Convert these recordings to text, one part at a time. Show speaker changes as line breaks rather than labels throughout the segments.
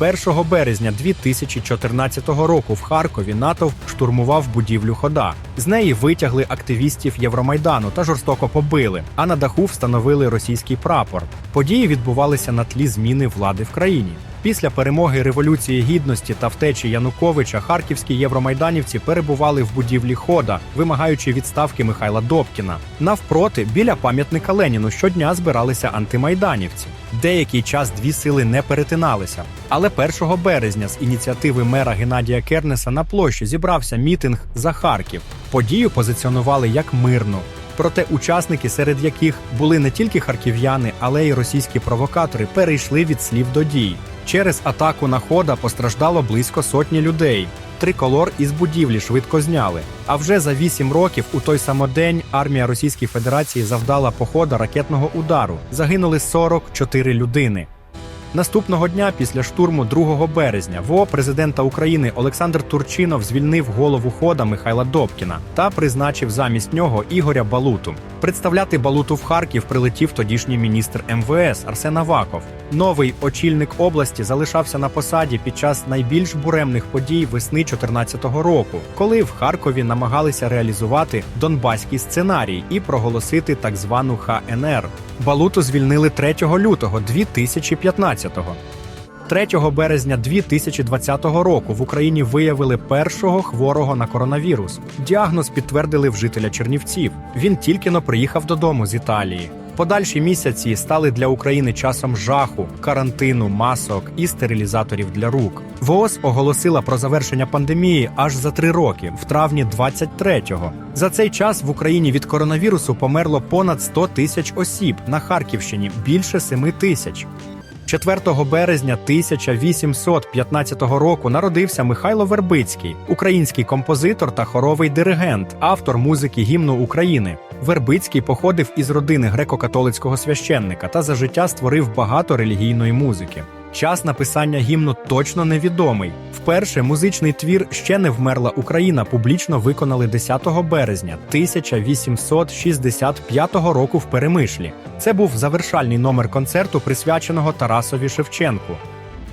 1 березня 2014 року в Харкові натовп штурмував будівлю хода. З неї витягли активістів Євромайдану та жорстоко побили, а на даху встановили російський прапор. Події відбувалися на тлі зміни влади в країні. Після перемоги Революції Гідності та втечі Януковича харківські євромайданівці перебували в будівлі хода, вимагаючи відставки Михайла Добкіна. Навпроти, біля пам'ятника Леніну щодня збиралися антимайданівці. Деякий час дві сили не перетиналися. Але 1 березня з ініціативи мера Геннадія Кернеса на площі зібрався мітинг за Харків. Подію позиціонували як мирну. Проте учасники, серед яких були не тільки харків'яни, але й російські провокатори, перейшли від слів до дій. Через атаку на хода постраждало близько сотні людей. Триколор із будівлі швидко зняли. А вже за вісім років у той самодень армія Російської Федерації завдала похода ракетного удару. Загинули 44 людини. Наступного дня, після штурму 2 березня, ВО президента України Олександр Турчинов звільнив голову хода Михайла Добкіна та призначив замість нього Ігоря Балуту. Представляти Балуту в Харків прилетів тодішній міністр МВС Арсен Аваков. Новий очільник області залишався на посаді під час найбільш буремних подій весни 2014 року, коли в Харкові намагалися реалізувати донбаський сценарій і проголосити так звану ХНР. Балуту звільнили 3 лютого 2015-го. 3 березня 2020 року в Україні виявили першого хворого на коронавірус. Діагноз підтвердили в жителя Чернівців. Він тільки но приїхав додому з Італії. Подальші місяці стали для України часом жаху, карантину, масок і стерилізаторів для рук. ВООЗ оголосила про завершення пандемії аж за три роки, в травні 23-го. За цей час в Україні від коронавірусу померло понад 100 тисяч осіб на Харківщині більше 7 тисяч. 4 березня 1815 року народився Михайло Вербицький, український композитор та хоровий диригент, автор музики гімну України. Вербицький походив із родини греко-католицького священника та за життя створив багато релігійної музики. Час написання гімну точно невідомий. Вперше музичний твір ще не вмерла Україна публічно виконали 10 березня 1865 року в Перемишлі. Це був завершальний номер концерту, присвяченого Тарасові Шевченку.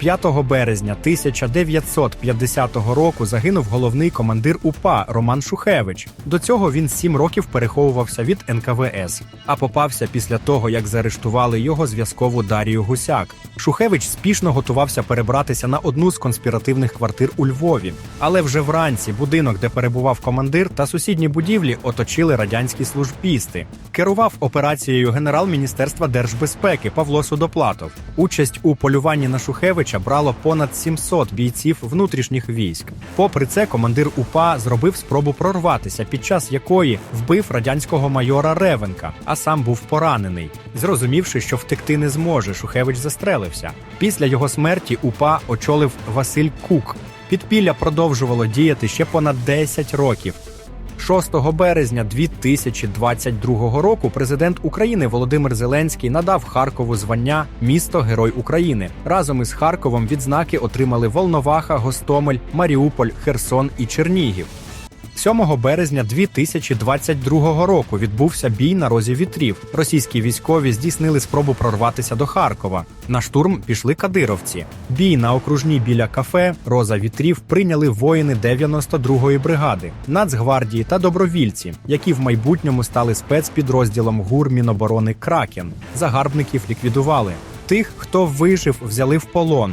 5 березня 1950 року загинув головний командир УПА Роман Шухевич. До цього він сім років переховувався від НКВС, а попався після того, як заарештували його зв'язкову Дарію Гусяк. Шухевич спішно готувався перебратися на одну з конспіративних квартир у Львові. Але вже вранці будинок, де перебував командир, та сусідні будівлі оточили радянські службісти. Керував операцією генерал Міністерства держбезпеки Павло Судоплатов. Участь у полюванні на Шухевича брало понад 700 бійців внутрішніх військ. Попри це, командир УПА зробив спробу прорватися, під час якої вбив радянського майора Ревенка, а сам був поранений. Зрозумівши, що втекти не зможе, Шухевич застрелився. Після його смерті УПА очолив Василь Кук. Підпілля продовжувало діяти ще понад 10 років. 6 березня 2022 року президент України Володимир Зеленський надав Харкову звання Місто Герой України. Разом із Харковом відзнаки отримали Волноваха, Гостомель, Маріуполь, Херсон і Чернігів. 7 березня 2022 року відбувся бій на розі вітрів. Російські військові здійснили спробу прорватися до Харкова. На штурм пішли кадировці. Бій на окружній біля кафе Роза вітрів прийняли воїни 92-ї бригади, Нацгвардії та добровільці, які в майбутньому стали спецпідрозділом ГУР Міноборони Кракен. Загарбників ліквідували. Тих, хто вижив, взяли в полон.